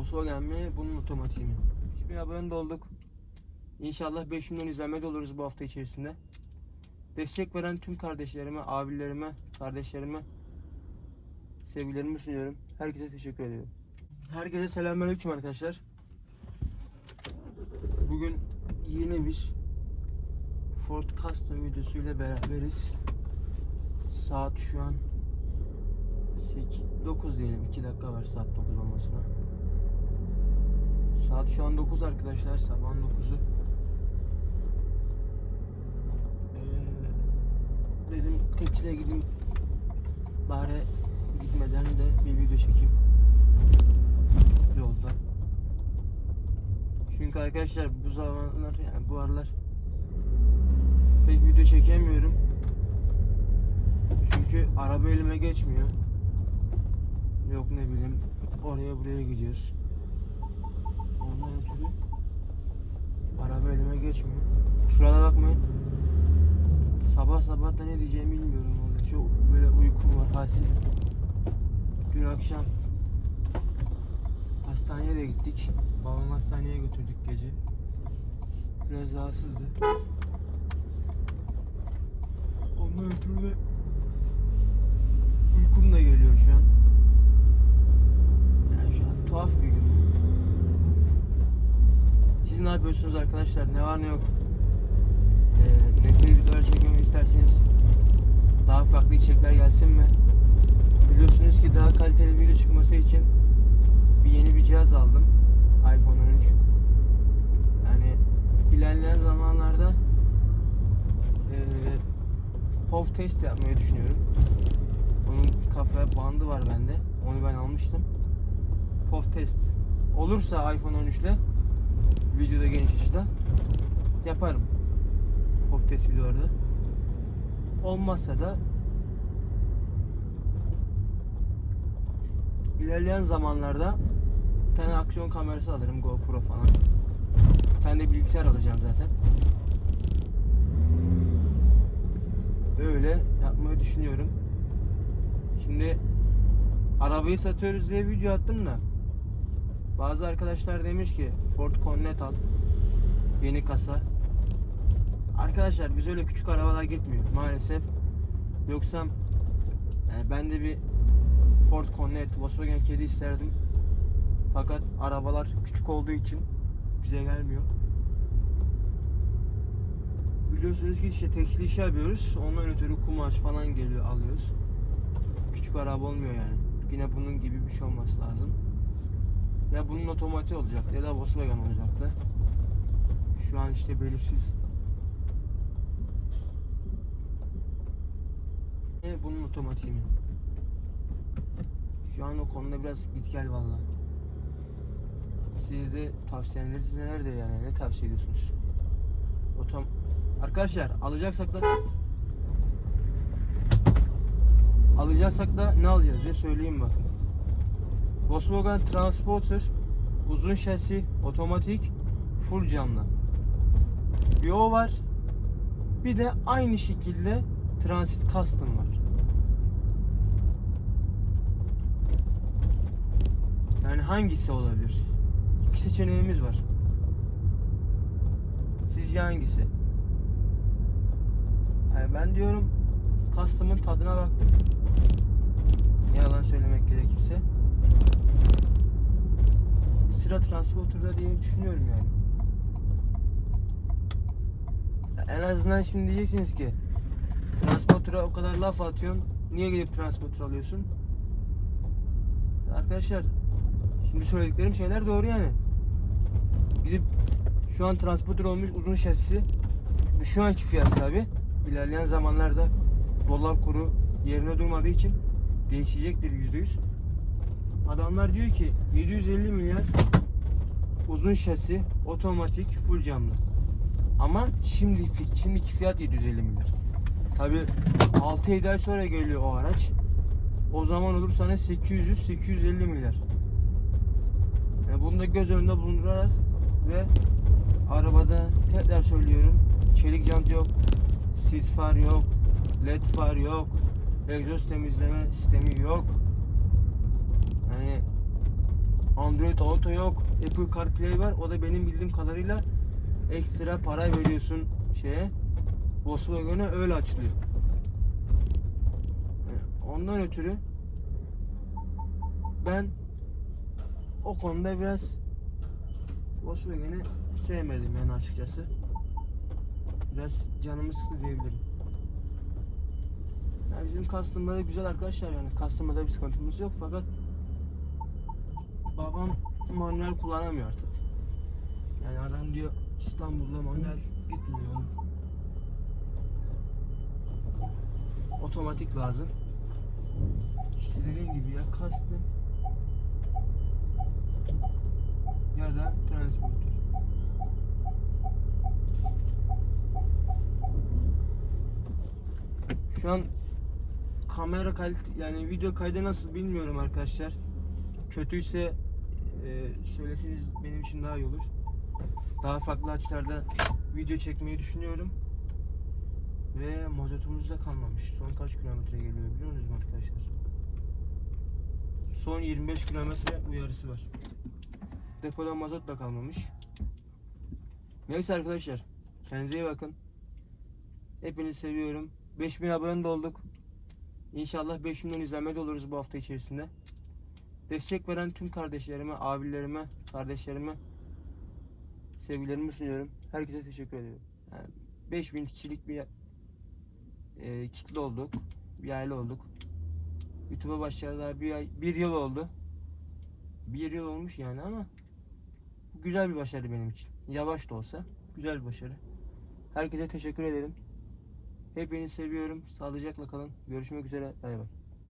Volkswagen mi? Bunun otomatiği mi? 3000 abone olduk. İnşallah 5 milyon izlenmede oluruz bu hafta içerisinde. Destek veren tüm kardeşlerime, abilerime, kardeşlerime sevgilerimi sunuyorum. Herkese teşekkür ediyorum. Herkese selamünaleyküm arkadaşlar. Bugün yeni bir Ford Custom videosuyla beraberiz. Saat şu an 8, 9 diyelim. 2 dakika var saat 9 olmasına. Saat şu an 9 arkadaşlar. Sabahın 9'u. Ee, dedim tekçile gideyim. Bari gitmeden de bir video çekeyim. Yolda. Çünkü arkadaşlar bu zamanlar yani bu aralar pek video çekemiyorum. Çünkü araba elime geçmiyor. Yok ne bileyim oraya buraya gidiyoruz. Araba elime geçmiyor. Kusura da bakmayın. Sabah sabah da ne diyeceğimi bilmiyorum orada. Çok böyle uykum var, halsizim. Dün akşam hastaneye de gittik. Babamı hastaneye götürdük gece. Biraz rahatsızdı. Ondan ötürü de uykum da geliyor şu an. Yani şu an tuhaf bir gün. Siz ne yapıyorsunuz arkadaşlar? Ne var ne yok? Ee, tür videolar çekmemi isterseniz daha farklı içerikler gelsin mi? Biliyorsunuz ki daha kaliteli video çıkması için bir yeni bir cihaz aldım. iPhone 13. Yani ilerleyen zamanlarda eee POV test yapmayı düşünüyorum. Onun kafa bandı var bende. Onu ben almıştım. POV test olursa iPhone 13 ile videoda geniş açıda yaparım. POV test videolarda. Olmazsa da ilerleyen zamanlarda bir tane aksiyon kamerası alırım GoPro falan. Bir tane de bilgisayar alacağım zaten. Öyle yapmayı düşünüyorum. Şimdi arabayı satıyoruz diye video attım da bazı arkadaşlar demiş ki Ford Cornet al. Yeni kasa. Arkadaşlar biz öyle küçük arabalar gitmiyor maalesef. Yoksa yani ben de bir Ford Cornet, Volkswagen kedi isterdim. Fakat arabalar küçük olduğu için bize gelmiyor. Biliyorsunuz ki işte tekstil işi yapıyoruz. Ondan ötürü kumaş falan geliyor alıyoruz. Küçük araba olmuyor yani. Yine bunun gibi bir şey olması lazım. Ya bunun otomatiği olacak ya da Volkswagen olacaktı. Şu an işte belirsiz. E bunun otomatiği mi? Şu an o konuda biraz git gel valla. Siz de tavsiyeleriniz nelerdir yani? Ne tavsiye ediyorsunuz? Otom Arkadaşlar alacaksak da alacaksak da ne alacağız diye söyleyeyim bakın. Volkswagen Transporter uzun şasi, otomatik, full camlı. Bir o var. Bir de aynı şekilde Transit Custom var. Yani hangisi olabilir? İki seçeneğimiz var. Sizce hangisi? Yani ben diyorum Custom'ın tadına baktım. Ne yalan söylemek gerekirse. Sıra Transporter'da diye düşünüyorum yani. Ya En azından şimdi diyeceksiniz ki Transporter'a o kadar laf atıyorsun. Niye gidip Transporter alıyorsun? Arkadaşlar Şimdi söylediklerim şeyler doğru yani. Gidip şu an transporter olmuş uzun şasisi şu anki fiyat tabi. İlerleyen zamanlarda dolar kuru yerine durmadığı için değişecektir yüzde yüz. Adamlar diyor ki 750 milyar uzun şasi, otomatik, full camlı. Ama şimdi şimdiki fiyat 750 milyar. Tabi 6-7 ay sonra geliyor o araç. O zaman olur sana 800-850 milyar. E, bunu da göz önünde bulundurarak ve arabada tekrar söylüyorum çelik jant yok, sis far yok, led far yok, egzoz temizleme sistemi yok. Yani Android Auto yok. Apple CarPlay var. O da benim bildiğim kadarıyla ekstra para veriyorsun şeye. Volkswagen'e öyle açılıyor. Yani Ondan ötürü ben o konuda biraz Volkswagen'i sevmedim yani açıkçası. Biraz canımı sıktı diyebilirim. Ya bizim custom'da güzel arkadaşlar yani custom'da bir sıkıntımız yok fakat babam manuel kullanamıyor artık. Yani adam diyor İstanbul'da manuel gitmiyor. Otomatik lazım. İşte dediğim gibi ya custom ya da transporter. Şu an kamera kalite yani video kaydı nasıl bilmiyorum arkadaşlar. Kötüyse e, söyleseniz benim için daha iyi olur. Daha farklı açılarda video çekmeyi düşünüyorum. Ve mazotumuz da kalmamış. Son kaç kilometre geliyor biliyor musunuz arkadaşlar? Son 25 kilometre uyarısı var. Depoda mazot da kalmamış. Neyse arkadaşlar. Kendinize iyi bakın. Hepinizi seviyorum. 5000 abone de olduk. İnşallah 5 milyon izlenmede oluruz bu hafta içerisinde. Destek veren tüm kardeşlerime, abilerime, kardeşlerime sevgilerimi sunuyorum. Herkese teşekkür ediyorum. Yani 5000 kişilik bir e, kitle olduk. Bir aile olduk. YouTube'a başlayalı daha bir, ay, bir yıl oldu. Bir yıl olmuş yani ama güzel bir başarı benim için. Yavaş da olsa güzel bir başarı. Herkese teşekkür ederim. Hepinizi seviyorum. Sağlıcakla kalın. Görüşmek üzere. Bay bay.